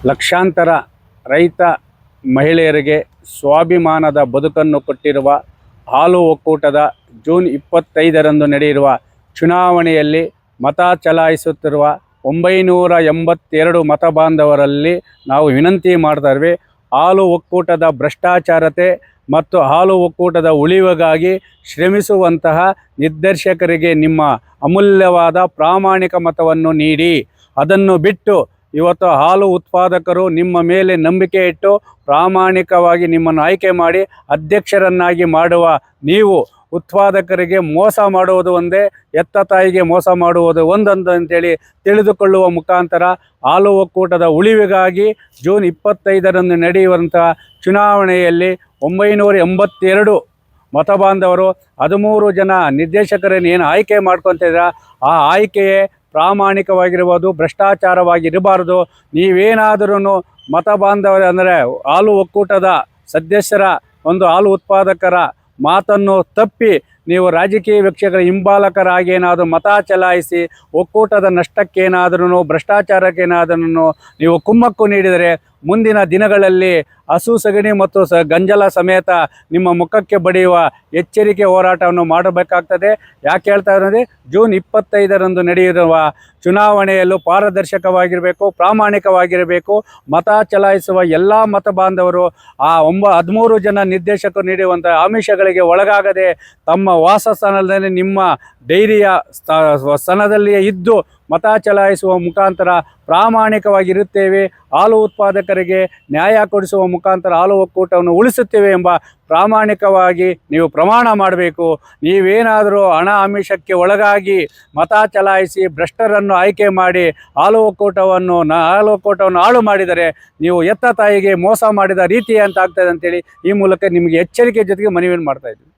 ಲಕ್ಷಾಂತರ ರೈತ ಮಹಿಳೆಯರಿಗೆ ಸ್ವಾಭಿಮಾನದ ಬದುಕನ್ನು ಕೊಟ್ಟಿರುವ ಹಾಲು ಒಕ್ಕೂಟದ ಜೂನ್ ಇಪ್ಪತ್ತೈದರಂದು ನಡೆಯಿರುವ ಚುನಾವಣೆಯಲ್ಲಿ ಮತ ಚಲಾಯಿಸುತ್ತಿರುವ ಒಂಬೈನೂರ ಎಂಬತ್ತೆರಡು ಮತ ಬಾಂಧವರಲ್ಲಿ ನಾವು ವಿನಂತಿ ಮಾಡ್ತಾ ಇದ್ವಿ. ಹಾಲು ಒಕ್ಕೂಟದ ಭ್ರಷ್ಟಾಚಾರತೆ ಮತ್ತು ಹಾಲು ಒಕ್ಕೂಟದ ಉಳಿವಿಗಾಗಿ ಶ್ರಮಿಸುವಂತಹ ನಿರ್ದೇಶಕರಿಗೆ ನಿಮ್ಮ ಅಮೂಲ್ಯವಾದ ಪ್ರಾಮಾಣಿಕ ಮತವನ್ನು ನೀಡಿ. ಅದನ್ನು ಬಿಟ್ಟು ಇವತ್ತು ಹಾಲು ಉತ್ಪಾದಕರು ನಿಮ್ಮ ಮೇಲೆ ನಂಬಿಕೆ ಇಟ್ಟು ಪ್ರಾಮಾಣಿಕವಾಗಿ ನಿಮ್ಮನ್ನು ಆಯ್ಕೆ ಮಾಡಿ ಅಧ್ಯಕ್ಷರನ್ನಾಗಿ ಮಾಡುವ ನೀವು ಉತ್ಪಾದಕರಿಗೆ ಮೋಸ ಮಾಡುವುದು ಒಂದೇ, ಎತ್ತ ತಾಯಿಗೆ ಮೋಸ ಮಾಡುವುದು ಒಂದೊಂದು ಅಂತೇಳಿ ತಿಳಿದುಕೊಳ್ಳುವ ಮುಖಾಂತರ ಹಾಲು ಒಕ್ಕೂಟದ ಉಳಿವಿಗಾಗಿ ಜೂನ್ ಇಪ್ಪತ್ತೈದರಂದು ನಡೆಯುವಂಥ ಚುನಾವಣೆಯಲ್ಲಿ ಒಂಬೈನೂರ ಎಂಬತ್ತೆರಡು ಮತಬಾಂಧವರು ಹದಿಮೂರು ಜನ ನಿರ್ದೇಶಕರನ್ನು ಏನು ಆಯ್ಕೆ ಮಾಡ್ಕೊತಿದ್ರ, ಆ ಆಯ್ಕೆಯೇ ಪ್ರಾಮಾಣಿಕವಾಗಿರ್ಬೋದು, ಭ್ರಷ್ಟಾಚಾರವಾಗಿರಬಾರ್ದು. ನೀವೇನಾದರೂ ಮತ ಬಾಂಧವರು ಅಂದರೆ ಹಾಲು ಒಕ್ಕೂಟದ ಸದಸ್ಯರ, ಒಂದು ಹಾಲು ಉತ್ಪಾದಕರ ಮಾತನ್ನು ತಪ್ಪಿ ನೀವು ರಾಜಕೀಯ ವೀಕ್ಷಕರ ಹಿಂಬಾಲಕರಾಗಿ ಏನಾದರೂ ಮತ ಚಲಾಯಿಸಿ, ಒಕ್ಕೂಟದ ನಷ್ಟಕ್ಕೇನಾದ್ರೂ ಭ್ರಷ್ಟಾಚಾರಕ್ಕೇನಾದ್ರೂ ನೀವು ಕುಮ್ಮಕ್ಕು ನೀಡಿದರೆ ಮುಂದಿನ ದಿನಗಳಲ್ಲಿ ಹಸು, ಸಗಣಿ ಮತ್ತು ಸ ಗಂಜಲ ಸಮೇತ ನಿಮ್ಮ ಮುಖಕ್ಕೆ ಬಡಿಯುವ ಎಚ್ಚರಿಕೆ ಹೋರಾಟವನ್ನು ಮಾಡಬೇಕಾಗ್ತದೆ. ಯಾಕೆ ಹೇಳ್ತಾ ಇರೋದೇ ಜೂನ್ ಇಪ್ಪತ್ತೈದರಂದು ನಡೆಯಿರುವ ಚುನಾವಣೆಯಲ್ಲೂ ಪಾರದರ್ಶಕವಾಗಿರಬೇಕು, ಪ್ರಾಮಾಣಿಕವಾಗಿರಬೇಕು, ಮತ ಚಲಾಯಿಸುವ ಎಲ್ಲ ಮತ ಬಾಂಧವರು, ಆ ಒಂಬ, ಹದಿಮೂರು ಜನ ನಿರ್ದೇಶಕರು ನೀಡುವಂಥ ಆಮಿಷಗಳಿಗೆ ಒಳಗಾಗದೆ ತಮ್ಮ ವಾಸಸ್ಥಾನದಲ್ಲಿ ನಿಮ್ಮ ಡೈರಿಯ ಸ್ಥ- ಸ್ಥಾನದಲ್ಲಿಯೇ ಇದ್ದು ಮತ ಚಲಾಯಿಸುವ ಮುಖಾಂತರ ಪ್ರಾಮಾಣಿಕವಾಗಿರುತ್ತೇವೆ. ಹಾಲು ಉತ್ಪಾದಕರಿಗೆ ನ್ಯಾಯ ಕೊಡಿಸುವ ಮುಖಾಂತರ ಹಾಲು ಒಕ್ಕೂಟವನ್ನು ಉಳಿಸುತ್ತೇವೆ ಎಂಬ ಪ್ರಾಮಾಣಿಕವಾಗಿ ನೀವು ಪ್ರಮಾಣ ಮಾಡಬೇಕು. ನೀವೇನಾದರೂ ಹಣ ಆಮಿಷಕ್ಕೆ ಒಳಗಾಗಿ ಮತ ಚಲಾಯಿಸಿ ಭ್ರಷ್ಟರನ್ನು ಆಯ್ಕೆ ಮಾಡಿ ಹಾಲು ಒಕ್ಕೂಟವನ್ನು ನ, ಹಾಲು ಒಕ್ಕೂಟವನ್ನು ಹಾಳು ಮಾಡಿದರೆ ನೀವು ಎತ್ತ ತಾಯಿಗೆ ಮೋಸ ಮಾಡಿದ ರೀತಿ ಅಂತ ಆಗ್ತದೆ ಅಂತೇಳಿ ಈ ಮೂಲಕ ನಿಮಗೆ ಎಚ್ಚರಿಕೆ ಜೊತೆಗೆ ಮನವಿಯನ್ನು ಮಾಡ್ತಾ ಇದ್ದೀವಿ.